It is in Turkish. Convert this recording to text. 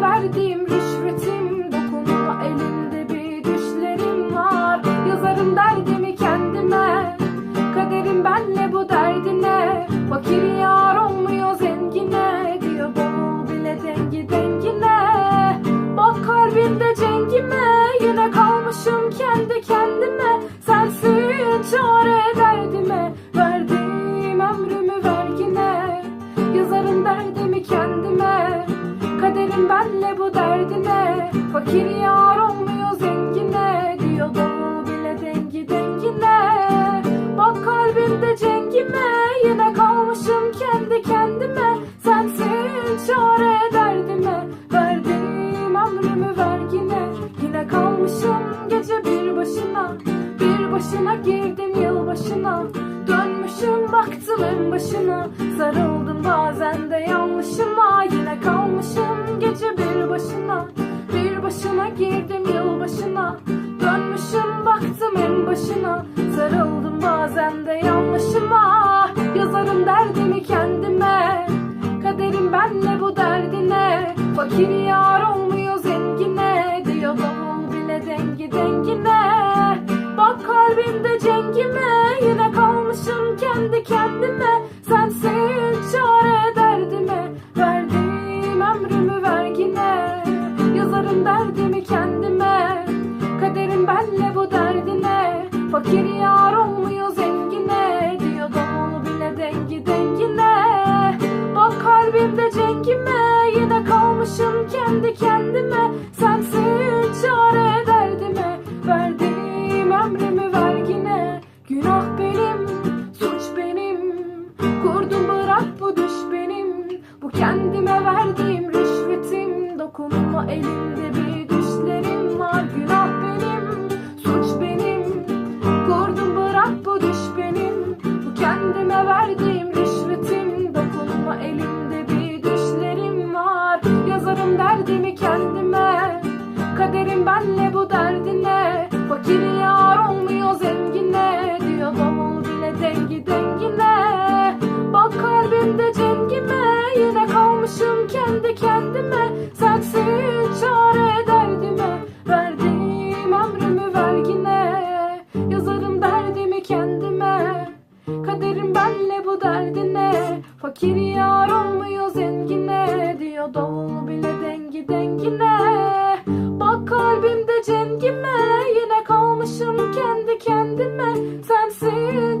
Verdiğim rüşvetim dokunma elimde bir düşlerim var. Yazarım derdimi kendime Kaderim benle bu derdine. Fakir yar olmuyor zengine Diyor bol bile dengi dengine. Bak kalbimde cengime Yine kalmışım kendi kendime. Sensin çare derdime Fakir yar olmuyor zengine diyor. Davul bile dengi dengine. Bak kalbimde cengime yine kalmışım kendi kendime. Sensin çare derdime verdiğim ömrümü vergine Yine kalmışım gece bir başına. Bir başına girdim yılbaşına. Dönmüşüm baktım en başına. Sarıldım bazen de yanlışıma Yine kalmışım başına. Sarıldım bazen de yanlışıma. Yazarım derdimi kendime. Kaderim benle bu derdine. Fakir yar olmuyor zengine. Diyor davul bile dengi dengine. Bak kalbimde cengime. Yine kalmışım kendi kendime. Sensin Fakir yar olmuyor zengine Diyor. Davul bile dengi dengine. Bak kalbimde cengime Yine kalmışım kendi kendime. Sensin çare derdime Verdiğim ömrümü vergine Günah benim, suç benim. Kurdum bırak bu düş benim. Bu kendime verdiğim rüşvetim Dokunma elimde bir derdimi kendime. Kaderim benle bu derdine Fakir Kaderim benle bu derdine Fakir yar olmuyor zengine Diyor davul bile dengi dengine. Bak kalbimde cengime Yine kalmışım kendi kendime. Sensin çare